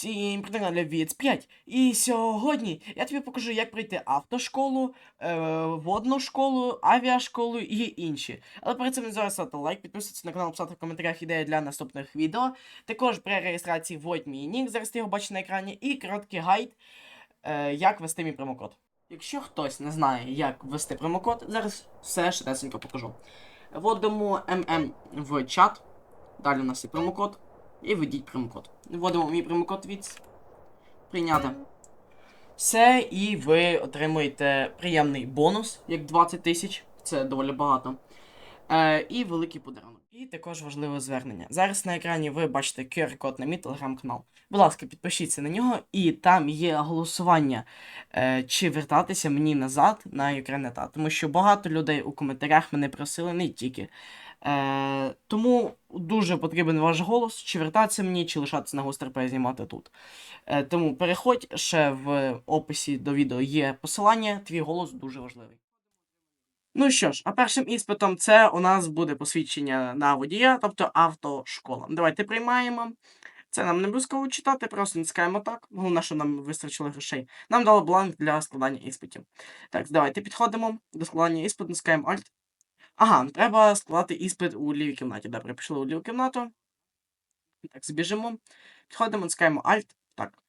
Всім на Віц 5. І сьогодні я тобі покажу, як пройти автошколу, е, водну школу, авіашколу і інші. Але перед цим не зараз ставити лайк, підписуватися на канал, писати в коментарях ідеї для наступних відео. Також при реєстрації вводь мій нік, зараз ти його бачиш на екрані, і короткий гайд, е, як ввести мій промокод. Якщо хтось не знає, як ввести промокод, зараз все швидесенько покажу. Вводимо ММ в чат. Далі у нас є промокод. І введіть промокод. Вводимо мій промокод від прийняти. Все, і ви отримуєте приємний бонус, як 20 тисяч. Це доволі багато. Е, і великий подарунок. І також важливе звернення. Зараз на екрані ви бачите QR-код на мій телеграм-канал. Будь ласка, підпишіться на нього, і там є голосування, е, чи вертатися мені назад на Юкренета. Тому що багато людей у коментарях мене просили не тільки. Е, тому дуже потрібен ваш голос, чи вертатися мені, чи лишатися на гостерпе знімати тут. Е, тому переходь ще в описі до відео є посилання, твій голос дуже важливий. Ну що ж, а першим іспитом це у нас буде посвідчення на водія, тобто автошкола. Давайте приймаємо. Це нам не обов'язково читати, просто натискаємо так. Головне, що нам вистачило грошей. Нам дали бланк для складання іспитів. Так, давайте підходимо до складання іспиту, натискаємо Alt. Ага, треба складати іспит у лівій кімнаті. Добре, пішли у ліву кімнату. Так, збіжимо. Підходимо, натискаємо Alt. Так.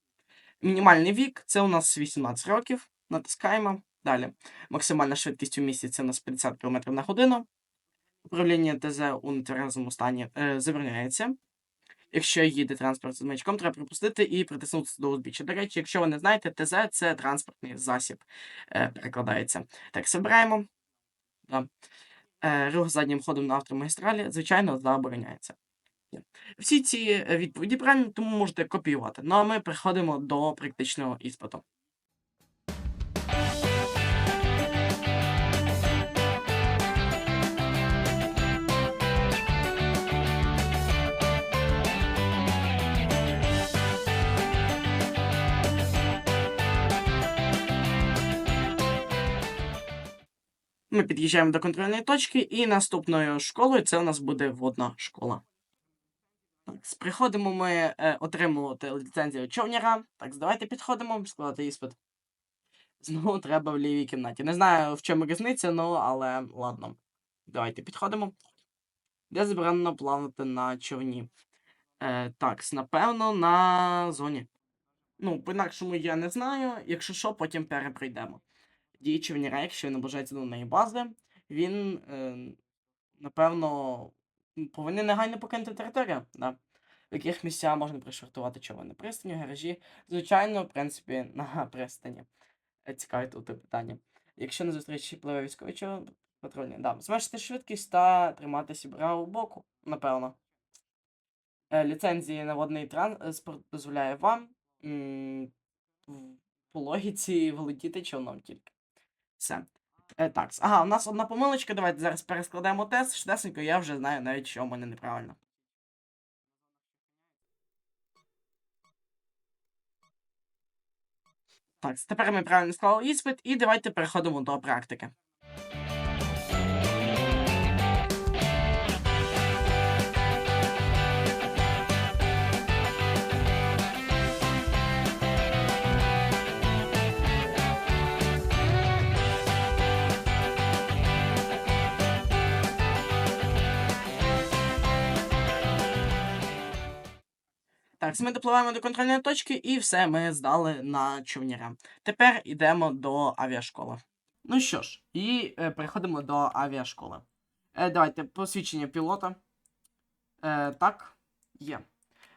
Мінімальний вік це у нас 18 років. Натискаємо. Далі. Максимальна швидкість у місті це у нас 50 км на годину. Управління ТЗ у нетверезому стані е, забороняється. Якщо їде транспорт з маячком, треба припустити і притиснутися до узбіччя. До речі, якщо ви не знаєте, ТЗ це транспортний засіб, е, перекладається. Так, збираємо. Да. Е, рух заднім ходом на автомагістралі, звичайно, забороняється. Всі ці е, відповіді правильні, тому можете копіювати. Ну а ми переходимо до практичного іспиту. Ми під'їжджаємо до контрольної точки, і наступною школою це у нас буде водна школа. Так, приходимо ми е, отримувати ліцензію човняра. Так, давайте підходимо, складати іспит. Знову треба в лівій кімнаті. Не знаю, в чому різниця, ну, але ладно. Давайте підходимо. Де заборонено плавати на човні? Е, так, напевно, на зоні. Ну, по-інакшому я не знаю. Якщо що, потім перепройдемо. Дії човняра, якщо він наближається до неї бази, він, е, напевно, повинен негайно покинути територію. Да. В яких місцях можна пришвартувати човни? Пристані, гаражі. Звичайно, в принципі, на пристані. Е, Цікаве тут питання. Якщо на зустрічі пливе військовий човен, патрульний. Да. Зменшити швидкість та триматися правого боку, напевно. Е, Ліцензії на водний транспорт дозволяє вам м, по логіці володіти човном тільки. Все. Е, так, ага, у нас одна помилочка. Давайте зараз перескладемо тест. Шдесенько, я вже знаю навіть, що в мене неправильно. Так, тепер ми правильно склали іспит, і давайте переходимо до практики. Так, ми допливаємо до контрольної точки, і все, ми здали на човняра. Тепер йдемо до авіашколи. Ну що ж, і е, переходимо до авіашколи. Е, давайте посвідчення пілота. Е, так, є.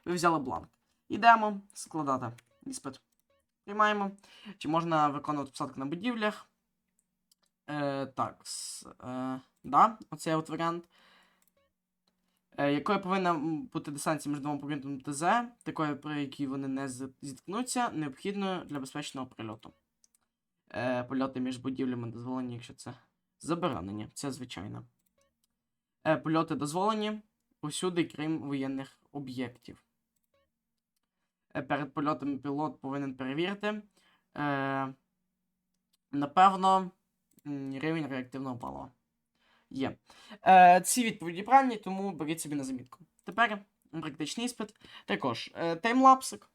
Ви взяли бланк. Йдемо складати іспит. Приймаємо. Чи можна виконувати посадку на будівлях? Е, так, е, да, оцей от варіант. Е, якою повинна бути дистанція між двома пунктами ТЗ, такою, при якій вони не зіткнуться, необхідною для безпечного прильоту. Е, польоти між будівлями дозволені, якщо це заборонені, це звичайно. Е, польоти дозволені усюди, крім воєнних об'єктів. Е, перед польотами пілот повинен перевірити. Е, напевно, рівень реактивного палива. Є. Е, ці відповіді правильні, тому беріть собі на замітку. Тепер практичний іспит. Також е, таймлапсик.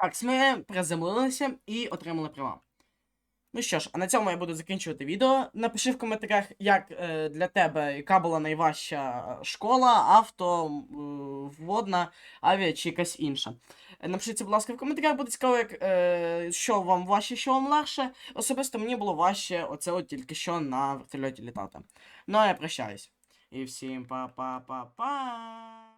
Так, ми приземлилися і отримали права. Ну що ж, а на цьому я буду закінчувати відео. Напиши в коментарях, як е, для тебе, яка була найважча школа, авто, е, водна, авіа чи якась інша. Напишіть будь ласка, в коментарях, буде цікаво, як, е, що вам важче, що вам легше. Особисто мені було важче оце от тільки що на вертольоті літати. Ну а я прощаюсь. І всім па-па-па-па.